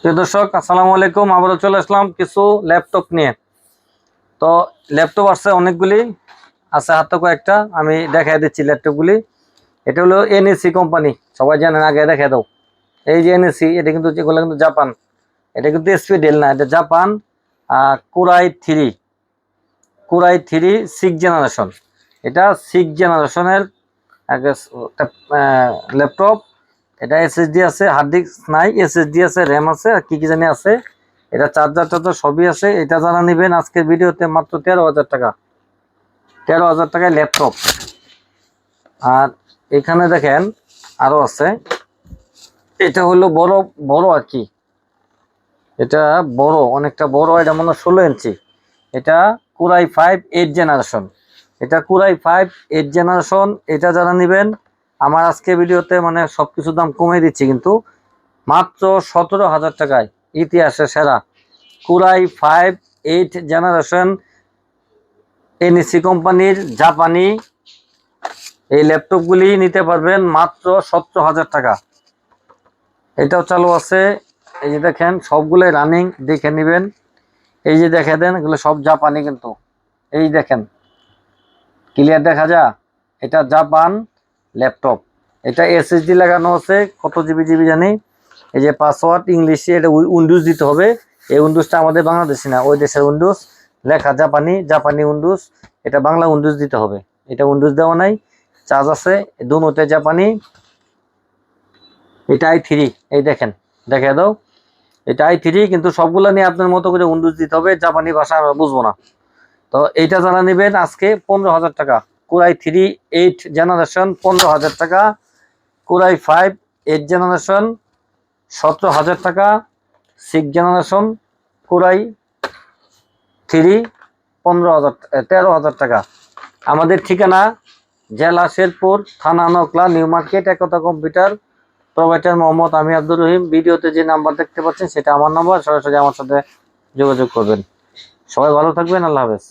প্রিয় দর্শক, আসসালামু আলাইকুম। আবারও চলে আসলাম কিছু ল্যাপটপ নিয়ে। তো ল্যাপটপ আসছে অনেকগুলি, আছে হাতে কয়েকটা, আমি দেখাই দিচ্ছি ল্যাপটপগুলি। এটা হলো এনএসি কোম্পানি সবাই জানেন, আগে দেখে দাও। এই যে এনএসি এটা কিন্তু যেগুলো কিন্তু জাপান। এটা কিন্তু এসপি ডেল না, এটা Japan core i three core i three six generation এটা সিক্স জেনারেশনের ল্যাপটপ। এটা এসএসডি আছে হার্ড ডিস্ক নাই এসএসডি আছে র্যাম আছে, আর কি কি জানি আছে। এটা চার্জার টার্জার সবই আছে। এটা যারা নেবেন আজকের ভিডিওতে মাত্র তেরো হাজার টাকা। তেরো হাজার টাকায় ল্যাপটপ আর এখানে দেখেন আরও আছে। এটা হলো বড় বড় আর কি। এটা বড়, অনেকটা বড়, এটা মনে ষোলো ইঞ্চি। এটা কুরাই ফাইভ এইট জেনারেশন এটা কুরাই ফাইভ এইট জেনারেশন এটা যারা নেবেন আমার আজকে ভিডিওতে মানে সবকিছু দাম কমে দিচ্ছি কিন্তু মাত্র সতেরো হাজার টাকায় ইতিহাসে সেরা core i five eight generation NEC কোম্পানির জাপানি এই ল্যাপটপগুলি নিতে পারবেন মাত্র সতেরো হাজার টাকা। এটাও চালু আছে। এই যে দেখেন, সবগুলোই রানিং দেখে নেবেন। এই যে দেখে দেন, এগুলো সব জাপানি কিন্তু। এই দেখেন ক্লিয়ার দেখা যা এটা জাপান ল্যাপটপ। এটা এসএসডি লাগানো আছে, কত জিবি জিবি জানি। এই যে পাসওয়ার্ড ইংলিশে এটা উইন্ডোজ দিতে হবে। এই উইন্ডোজটা আমাদের বাংলাদেশি না, ওই দেশের উইন্ডোজ লেখা জাপানি জাপানি উইন্ডোজ এটা বাংলা উইন্ডোজ দিতে হবে। এটা উইন্ডোজ দেওয়া নাই, চার্জ আছে দুনোতে জাপানি। এটা আই থ্রি এই দেখেন দেখে দাও। এটা আই থ্রি কিন্তু সবগুলো নিয়ে আপনার মতো করে উইন্ডোজ দিতে হবে। জাপানি ভাষা আমরা বুঝব না। তো এইটা যারা নেবেন আজকে, পনেরো হাজার টাকা। কুরাই থ্রি এইট জেনারেশন পনেরো হাজার টাকা, কুরাই ফাইভ এইট জেনারেশন সতেরো হাজার টাকা, সিক্স জেনারেশন কুরাই থ্রি পনেরো হাজার তেরো হাজার টাকা। আমাদের ঠিকানা জেলা শেরপুর, থানা Nakla, new market, Ekota computer, provider Mohammad আমি আব্দুর রহিম। ভিডিওতে যে নাম্বার দেখতে পাচ্ছেন, সেটা আমার নাম্বার, সরাসরি আমার সাথে যোগাযোগ করবেন। সবাই ভালো থাকবেন, আল্লাহ হাফেজ।